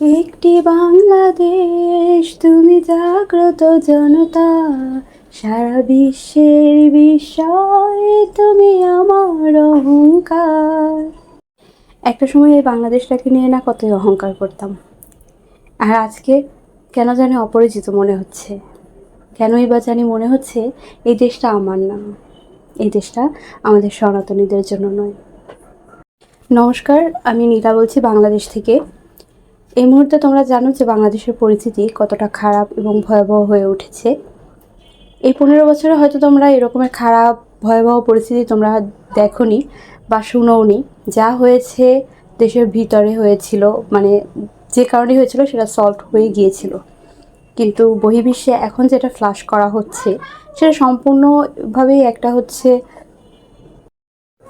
একটি বাংলাদেশ, তুমি জাগ্রত জনতা। সারা বিশ্বের বিষয় তুমি আমার অহংকার। একটা সময় এই বাংলাদেশটাকে নিয়ে না কতই অহংকার করতাম। আর আজকে কেন জানি অপরিচিত মনে হচ্ছে। কেনই বা জানি মনে হচ্ছে এই দেশটা আমার না। এই দেশটা আমাদের সনাতনীদের জন্য নয়। নমস্কার, আমি নীলা বলছি বাংলাদেশ থেকে। এই মুহূর্তে তোমরা জানো যে বাংলাদেশের পরিস্থিতি কতটা খারাপ এবং ভয়াবহ হয়ে উঠেছে। এই পনেরো বছরে হয়তো তোমরা এরকমের খারাপ, ভয়াবহ পরিস্থিতি তোমরা দেখোনি বা শুনোওনি। যা হয়েছে দেশের ভিতরে হয়েছিল মানে যে কারণে হয়েছিল সেটা সলভ হয়ে গিয়েছিল। কিন্তু বহির্বিশ্বে এখন যেটা ফ্লাশ করা হচ্ছে, সেটা সম্পূর্ণভাবেই একটা হচ্ছে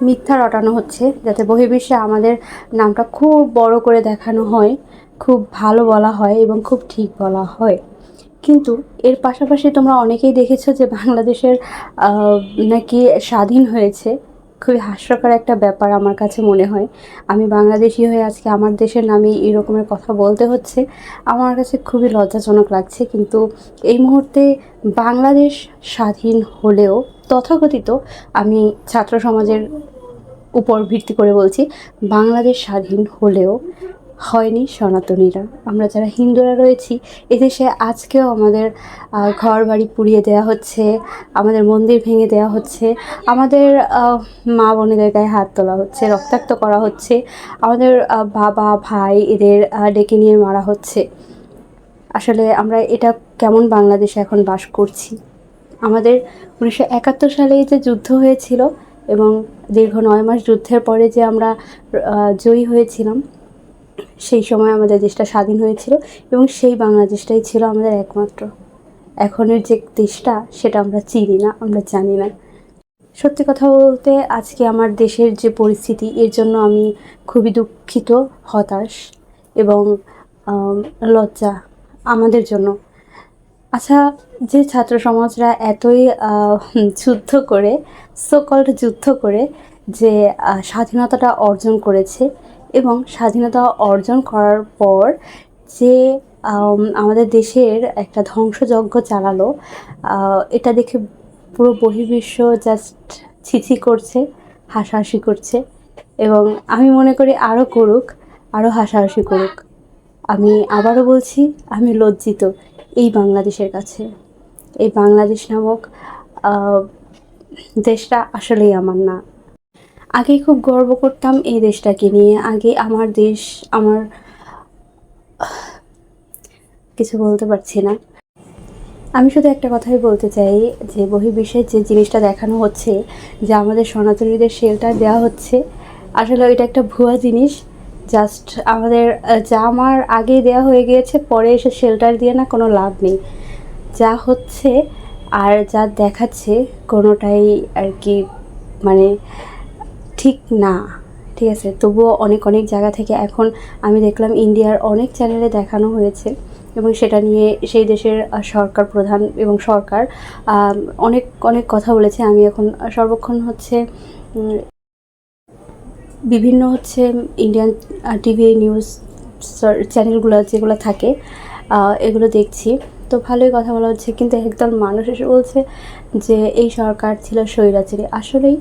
মিথ্যা রটানো হচ্ছে, যাতে বহির্বিশ্বে আমাদের নামটা খুব বড় করে দেখানো হয়, খুব ভালো বলা হয় এবং খুব ঠিক বলা হয়। কিন্তু এর পাশাপাশি তোমরা অনেকেই দেখেছ যে বাংলাদেশের নাকি স্বাধীন হয়েছে। খুবই হাস্যকর একটা ব্যাপার আমার কাছে মনে হয়। আমি বাংলাদেশি হয়ে আজকে আমার দেশের নামে এই রকমের কথা বলতে হচ্ছে। আমার কাছে খুবই লজ্জাজনক লাগছে, কিন্তু এই মুহূর্তে বাংলাদেশ স্বাধীন হলেও তথাকথিত আমি ছাত্র সমাজের উপর ভিত্তি করে বলছি, বাংলাদেশ স্বাধীন হলেও হয়নি সনাতনীরা। আমরা যারা হিন্দুরা রয়েছি, এদেশে আজকেও আমাদের ঘর বাড়ি পুড়িয়ে দেওয়া হচ্ছে, আমাদের মন্দির ভেঙে দেওয়া হচ্ছে, আমাদের মা বোনেদের গায়ে হাত তোলা হচ্ছে, রক্তাক্ত করা হচ্ছে, আমাদের বাবা, ভাই এদের ডেকে নিয়ে মারা হচ্ছে। আসলে আমরা এটা কেমন বাংলাদেশে এখন বাস করছি? আমাদের উনিশশো একাত্তর সালেই যে যুদ্ধ হয়েছিল এবং দীর্ঘ নয় মাস যুদ্ধের পরে যে আমরা জয়ী হয়েছিলাম, সেই সময় আমাদের দেশটা স্বাধীন হয়েছিল এবং সেই বাংলাদেশটাই ছিল আমাদের একমাত্র। এখনের যে দেশটা, সেটা আমরা চিনি না, আমরা জানি না। সত্যি কথা বলতে আজকে আমার দেশের যে পরিস্থিতি, এর জন্য আমি খুবই দুঃখিত, হতাশ এবং লজ্জা আমাদের জন্য। আচ্ছা যে ছাত্র সমাজরা এতই যুদ্ধ করে সকল্ড যুদ্ধ করে যে স্বাধীনতাটা অর্জন করেছে এবং স্বাধীনতা অর্জন করার পর যে আমাদের দেশের একটা ধ্বংসযজ্ঞ চালালো এটা দেখে পুরো বহির্বিশ্ব জাস্ট ছিছি করছে, হাসাহাসি করছে এবং আমি মনে করি আরও করুক আরও হাসাহাসি করুক। আমি আবারও বলছি, আমি লজ্জিত। এই বাংলাদেশের কাছে। এই বাংলাদেশ নামক দেশটা আসলেই আমার না। আগে খুব গর্ব করতাম এই দেশটাকে নিয়ে। আগে আমার দেশ, আমার, কিছু বলতে পারছি না। আমি শুধু একটা কথাই বলতে চাই যে, বহির্বিশ্বের যে জিনিসটা দেখানো হচ্ছে, যে আমাদের সনাতনীদের শেল্টার দেওয়া হচ্ছে, আসলে ওইটা একটা ভুয়া জিনিস। জাস্ট আমাদের যা আমার আগে দেওয়া হয়ে গিয়েছে, পরে এসে শেল্টার দিয়ে না কোনো লাভ নেই। যা হচ্ছে আর যা দেখাচ্ছে কোনোটাই আর কি মানে ঠিক না। ঠিক আছে, তবুও অনেক অনেক জায়গা থেকে এখন আমি দেখলাম ইন্ডিয়ার অনেক চ্যানেলে দেখানো হয়েছে এবং সেটা নিয়ে সেই দেশের সরকার প্রধান এবং সরকার অনেক অনেক কথা বলেছে। আমি এখন সর্বক্ষণ হচ্ছে বিভিন্ন হচ্ছে ইন্ডিয়ান টিভি নিউজ চ্যানেলগুলো যেগুলো থাকে এগুলো দেখছি। তো ভালোই কথা বলা হচ্ছে, কিন্তু একদল মানুষ এসে বলছে যে, এই সরকার ছিল স্বৈরাচারী। আসলেই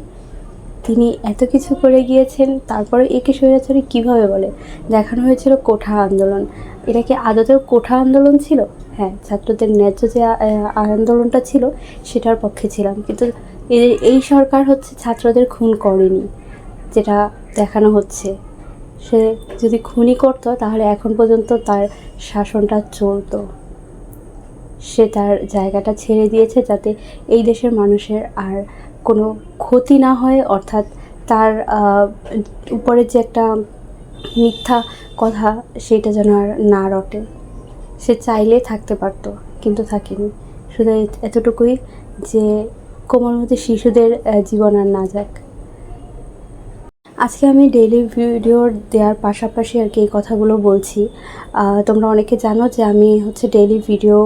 তিনি এত কিছু করে গিয়েছেন, তারপরে একে স্বৈরাচারী কীভাবে বলে? দেখানো হয়েছিল কোঠা আন্দোলন। এটা কি আদতেও কোঠা আন্দোলন ছিল? হ্যাঁ ছাত্রদের ন্যায্য যে আন্দোলনটা ছিল, সেটার পক্ষে ছিলাম। কিন্তু এই সরকার হচ্ছে ছাত্রদের খুন করেনি, যেটা দেখানো হচ্ছে। সে যদি খুনি করতো, তাহলে এখন পর্যন্ত তার শাসনটা চলতো। সে তার জায়গাটা ছেড়ে দিয়েছে যাতে এই দেশের মানুষের আর কোনো ক্ষতি না হয়। অর্থাৎ তার উপরে যে একটা মিথ্যা কথা, সেটা যেন আর না রটে। সে চাইলে থাকতে পারতো, কিন্তু থাকেনি। শুধু এতটুকুই যে কোমলমতি শিশুদের জীবন আর না যাক। আজকে আমি ডেইলি ভিডিও দেওয়ার পাশাপাশি আর কি এই কথাগুলো বলছি। তোমরা অনেকে জানো যে আমি হচ্ছে ডেইলি ভিডিও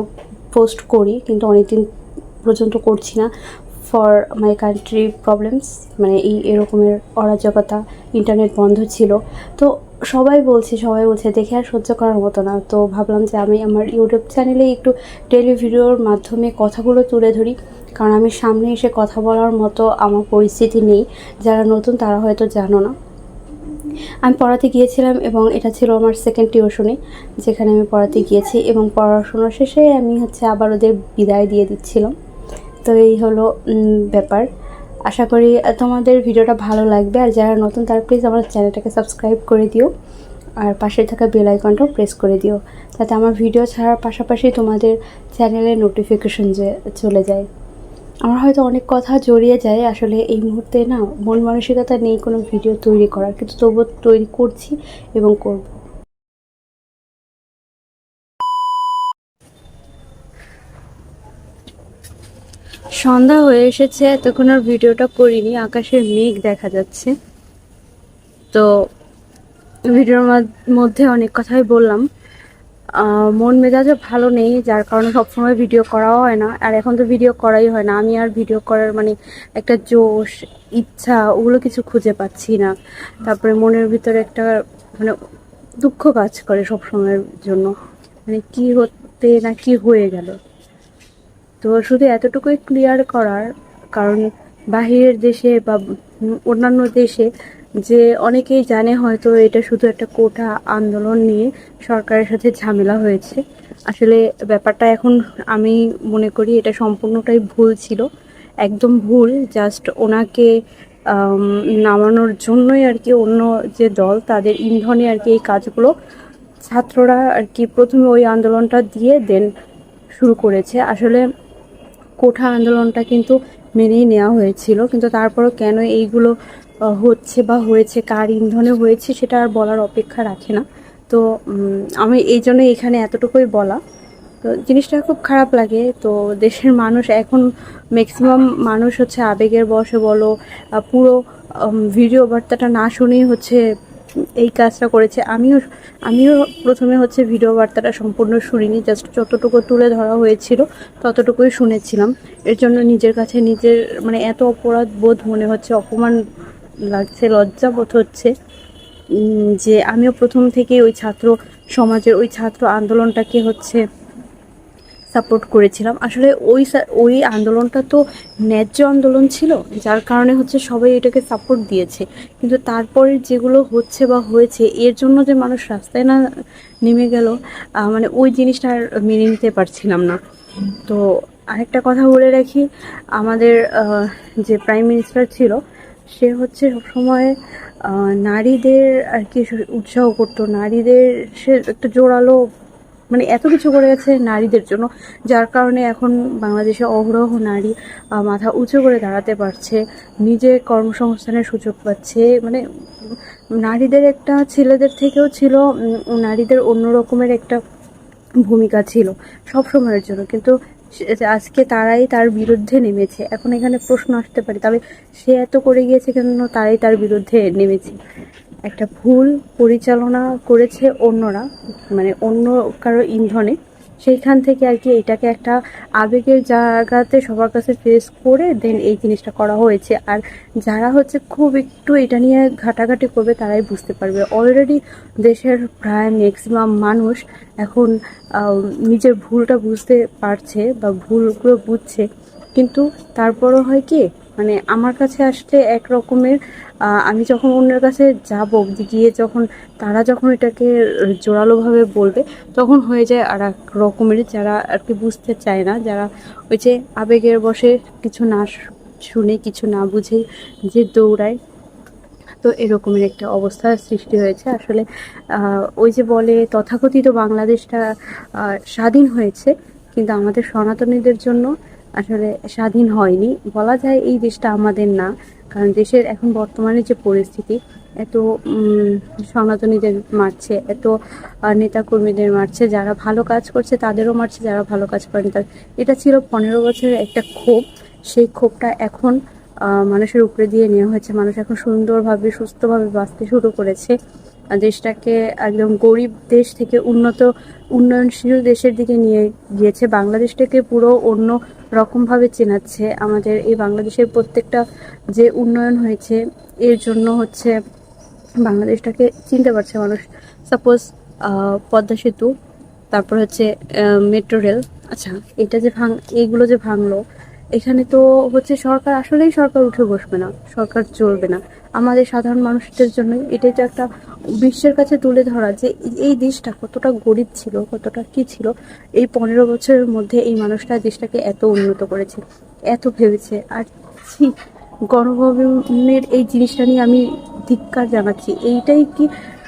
পোস্ট করি, কিন্তু অনেকদিন পর্যন্ত করছি না। ফর মাই কান্ট্রি প্রবলেমস মানে এই এরকমের অরাজকতা ইন্টারনেট বন্ধ ছিল। তো সবাই বলছে সবাই বলছে, দেখে আর সহ্য করার মতো না। তো ভাবলাম যে আমি আমার ইউটিউব চ্যানেলে একটু টেলি ভিডিওর মাধ্যমে কথাগুলো তুলে ধরি। কারণ আমি সামনে এসে কথা বলার মতো আমার পরিস্থিতি নেই। যারা নতুন তারা হয়তো জানো না। আমি পড়াতে গিয়েছিলাম এবং এটা ছিল আমার সেকেন্ড টিউশনে যেখানে আমি পড়াতে গিয়েছি এবং পড়াশোনা শেষে আমি হচ্ছে আবার ওদের বিদায় দিয়ে দিচ্ছিলাম। তো এই হলো ব্যাপার। আশা করি তোমাদের ভিডিওটা ভালো লাগবে। আর যারা নতুন তারা প্লিজ আমার চ্যানেলটাকে সাবস্ক্রাইব করে দিও। আর পাশে থাকা বেল আইকনটাও প্রেস করে দিও। যাতে আমার ভিডিও ছাড়ার পাশাপাশি তোমাদের চ্যানেলে নোটিফিকেশন যে চলে যায়। আমার হয়তো অনেক কথা জড়িয়ে যায় আসলে এই মুহূর্তে না, মন মানসিকতা নেই কোনো ভিডিও তৈরি করার, কিন্তু তবুও তৈরি করছি এবং করব। সন্ধ্যা হয়ে এসেছে, এতক্ষণ আর ভিডিওটা করিনি, আকাশের মেঘ দেখা যাচ্ছে। তো, ভিডিওর মধ্যে অনেক কথাই বললাম। মন মেজাজও ভালো নেই, যার কারণে সবসময় ভিডিও করাও হয় না। আর এখন তো ভিডিও করাই হয় না। আমি আর ভিডিও করার মানে একটা জোশ, ইচ্ছা, ওগুলো কিছু খুঁজে পাচ্ছি না। তারপরে মনের ভিতরে একটা মানে দুঃখ কাজ করে সব সময়ের জন্য। মানে কি হতে না কি হয়ে গেল। তো শুধু এতটুকুই ক্লিয়ার করার কারণ, বাহিরের দেশে বা অন্যান্য দেশে যে অনেকেই জানে হয়তো এটা শুধু একটা কোটা আন্দোলন নিয়ে সরকারের সাথে ঝামেলা হয়েছে। আসলে ব্যাপারটা এখন আমি মনে করি এটা সম্পূর্ণটাই ভুল ছিল। একদম ভুল, জাস্ট ওনাকে নামানোর জন্যই আর কি অন্য যে দল, তাদের ইন্ধনে আর কি এই কাজগুলো ছাত্ররা আর কি প্রথমে ওই আন্দোলনটা দিয়ে দেন শুরু করেছে। আসলে কোঠা আন্দোলনটা কিন্তু মেনেই নেওয়া হয়েছিল, কিন্তু তারপরও কেন এইগুলো হচ্ছে বা হয়েছে, কার ইন্ধনে হয়েছে সেটা আর বলার অপেক্ষা রাখে না। তো আমি এই জন্য এখানে এতটুকুই বলা। তো জিনিসটা খুব খারাপ লাগে। তো দেশের মানুষ এখন ম্যাক্সিমাম মানুষ হচ্ছে আবেগের বশে বলো পুরো ভিডিও বার্তাটা না শুনেই হচ্ছে এই কাজটা করেছে। আমিও আমিও প্রথমে হচ্ছে ভিডিও বার্তাটা সম্পূর্ণ শুনিনি জাস্ট যতটুকু তুলে ধরা হয়েছিল ততটুকুই শুনেছিলাম। এর জন্য নিজের কাছে নিজের মানে এত অপরাধ বোধ মনে হচ্ছে, অপমান লাগছে, লজ্জা বোধ হচ্ছে যে আমিও প্রথম থেকে ওই ছাত্র সমাজের, ওই ছাত্র আন্দোলনটাকে হচ্ছে সাপোর্ট করেছিলাম। আসলে ওই ওই আন্দোলনটা তো ন্যায্য আন্দোলন ছিল, যার কারণে হচ্ছে সবাই এটাকে সাপোর্ট দিয়েছে। কিন্তু তারপরে যেগুলো হচ্ছে বা হয়েছে, এর জন্য যে মানুষ রাস্তায় না নেমে গেল মানে ওই জিনিসটা আর মেনে নিতে পারছিলাম না। তো আরেকটা কথা বলে রাখি, আমাদের যে প্রাইম মিনিস্টার ছিল সে হচ্ছে সবসময় নারীদের আর কি উৎসাহ করতো। নারীদের সে একটা জোরালো মানে এত কিছু করে গেছে নারীদের জন্য, যার কারণে এখন বাংলাদেশে অহরহ নারী মাথা উঁচু করে দাঁড়াতে পারছে নিজে কর্মসংস্থানের সুযোগ পাচ্ছে। মানে নারীদের একটা ছেলেদের থেকেও ছিল নারীদের অন্য রকমের একটা ভূমিকা ছিল সব সময়ের জন্য। কিন্তু আজকে তারাই তার বিরুদ্ধে নেমেছে। এখন এখানে প্রশ্ন আসতে পারে, তবে সে এত করে গিয়েছে কেন তারাই তার বিরুদ্ধে নেমেছে? একটা ভুল পরিচালনা করেছে অন্যরা মানে অন্য কারও ইন্ধনে। সেইখান থেকে আর কি এটাকে একটা আবেগের জায়গাতে সবার কাছে ফেস করে দেন এই জিনিসটা করা হয়েছে। আর যারা হচ্ছে খুব একটু এটা নিয়ে ঘাটাঘাটি করবে তারাই বুঝতে পারবে। অলরেডি দেশের প্রায় ম্যাক্সিমাম মানুষ এখন নিজের ভুলটা বুঝতে পারছে বা ভুলগুলো বুঝছে। কিন্তু তারপরও হয় কি মানে আমার কাছে আসলে এক রকমের আমি যখন অন্যের কাছে যাব, গিয়ে যখন তারা যখন এটাকে জোরালোভাবে বলবে, তখন হয়ে যায় আর এক রকমের যারা আর কি বুঝতে চায় না, যারা ওই যে আবেগের বসে কিছু না শুনে, কিছু না বুঝে যে দৌড়ায়। তো এরকমের একটা অবস্থার সৃষ্টি হয়েছে। আসলে ওই যে বলে তথাকথিত বাংলাদেশটা স্বাধীন হয়েছে, কিন্তু আমাদের সনাতনীদের জন্য আসলে স্বাধীন হয়নি। বলা যায় এই দেশটা আমাদের না, কারণ দেশের এখন বর্তমানে যে পরিস্থিতি, এত সনাতনীদের মারছে, এত নেতাকর্মীদের মারছে, যারা ভালো কাজ করছে তাদেরও মারছে, যারা ভালো কাজ করেনি তাদের, এটা ছিল পনেরো বছরের একটা ক্ষোভ। সেই ক্ষোভটা এখন মানুষের উপরে দিয়ে নেওয়া হয়েছে। মানুষ এখন সুন্দরভাবে, সুস্থভাবে বাঁচতে শুরু করেছে। দেশটাকে একদম গরিব দেশ থেকে উন্নত, উন্নয়নশীল দেশের দিকে নিয়ে গিয়েছে। বাংলাদেশটাকে পুরো অন্য রকমভাবে চেনাচ্ছে আমাদের এই বাংলাদেশের প্রত্যেকটা যে উন্নয়ন হয়েছে, এর জন্য হচ্ছে বাংলাদেশটাকে চিনতে পারছে মানুষ। সাপোজ পদ্মা সেতু, তারপর হচ্ছে মেট্রো রেল আচ্ছা এটা যে ভাঙ, এইগুলো যে ভাঙলো, এখানে তো হচ্ছে সরকার, আসলেই সরকার উঠে বসবে না, সরকার চলবে না। আমাদের সাধারণ মানুষদের জন্য এটাই তো একটা বিশ্বের কাছে তুলে ধরা যে এই দেশটা কতটা গরিব ছিল, কতটা কি ছিল, এই পনেরো বছরের মধ্যে এই মানুষটা দেশটাকে এত উন্নত করেছে, এত ভেবেছে। আর ছি গণভবনের এই জিনিসটা নিয়ে আমি ধিক্কার জানাচ্ছি। এইটাই কি,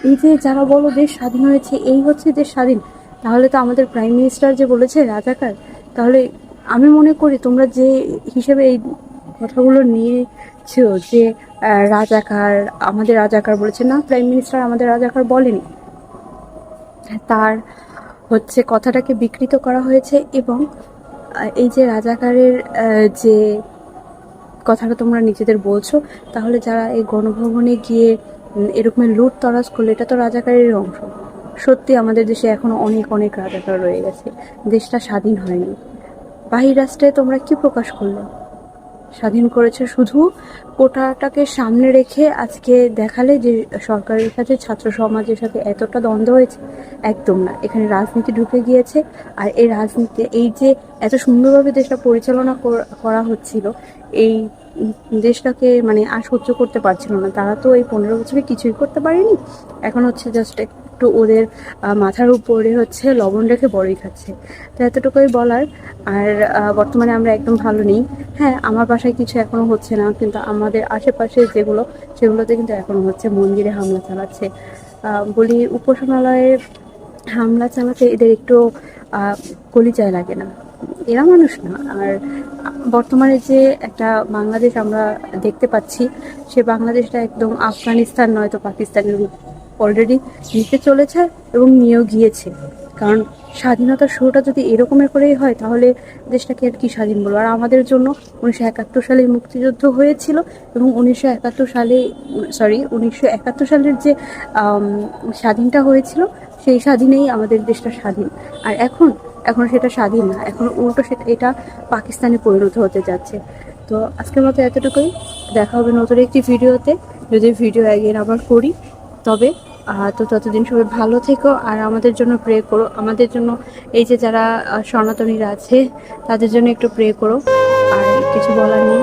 এই যে যারা বলো দেশ স্বাধীন হয়েছে, এই হচ্ছে দেশ স্বাধীন। তাহলে তো আমাদের প্রাইম মিনিস্টার যে বলেছে রাজাকার, তাহলে আমি মনে করি তোমরা যে হিসেবে এই কথাগুলো নিয়েছো যে রাজাকার, আমাদের রাজাকার বলেছে, না প্রাইম মিনিস্টার আমাদের রাজাকার বলেনি। তার হচ্ছে কথাটাকে বিকৃত করা হয়েছে এবং এই যে রাজাকারের যে কথাটা তোমরা নিজেদের বলছো, তাহলে যারা এই গণভবনে গিয়ে এরকম লুট তরাজ করল, এটা তো রাজাকারের অংশ। সত্যি আমাদের দেশে এখনও অনেক অনেক রাজাকার রয়ে গেছে। দেশটা স্বাধীন হয়নি। বাহির রাষ্ট্রে তোমরা কি প্রকাশ করলে? স্বাধীন করেছে শুধু কোটাটাকে সামনে রেখে আজকে দেখালে যে সরকারের কাছে ছাত্র সমাজের সাথে এতটা দ্বন্দ্ব হয়েছে, একদম না। এখানে রাজনীতি ঢুকে গিয়েছে আর এই রাজনীতি এই যে এত সুন্দরভাবে দেশটা পরিচালনা কর- হচ্ছিল, এই দেশটাকে মানে আর সহ্য করতে পারছিল না। তারা তো এই পনেরো বছরে কিছুই করতে পারেনি। এখন হচ্ছে জাস্ট একটু ওদের মাথার উপরে হচ্ছে লবণ রেখে বড়ই খাচ্ছে। তো এতটুকুই বলার। আর বর্তমানে আমরা একদম ভালো নেই। হ্যাঁ আমার বাসায় কিছু এখনও হচ্ছে না কিন্তু আমাদের আশেপাশে যেগুলো সেগুলোতে কিন্তু এখনও হচ্ছে মন্দিরে হামলা চালাচ্ছে। বলি উপাসনালয়ে হামলা চালাতে এদের একটু আহ, কলিজায় লাগে না। এরা মানুষ না। আর বর্তমানে যে একটা বাংলাদেশ আমরা দেখতে পাচ্ছি সে বাংলাদেশটা একদম আফগানিস্তান নয়তো পাকিস্তানের অলরেডি নিতে চলেছে এবং নিয়েও গিয়েছে। কারণ স্বাধীনতার শুরুটা যদি এরকমের করেই হয়, তাহলে দেশটাকে আর কি স্বাধীন বলব? আর আমাদের জন্য উনিশশো একাত্তর সালে মুক্তিযুদ্ধ হয়েছিল এবং উনিশশো একাত্তর সালে সরি উনিশশো একাত্তর সালের যে স্বাধীনটা হয়েছিল, সেই স্বাধীনেই আমাদের দেশটা স্বাধীন। আর এখন এখন সেটা স্বাধীন না। এখন উল্টো সেটা, এটা পাকিস্তানে পরিণত হতে যাচ্ছে। তো আজকের মতো এতটুকুই। দেখা হবে নতুন একটি ভিডিওতে। যদি ভিডিও একদিন আবার করি, তবে তো ততদিন সবাই ভালো থেকো আর আমাদের জন্য প্রে করো। আমাদের জন্য এই যে যারা সনাতনীরা আছে, তাদের জন্য একটু প্রে করো। আর কিছু বলার নেই।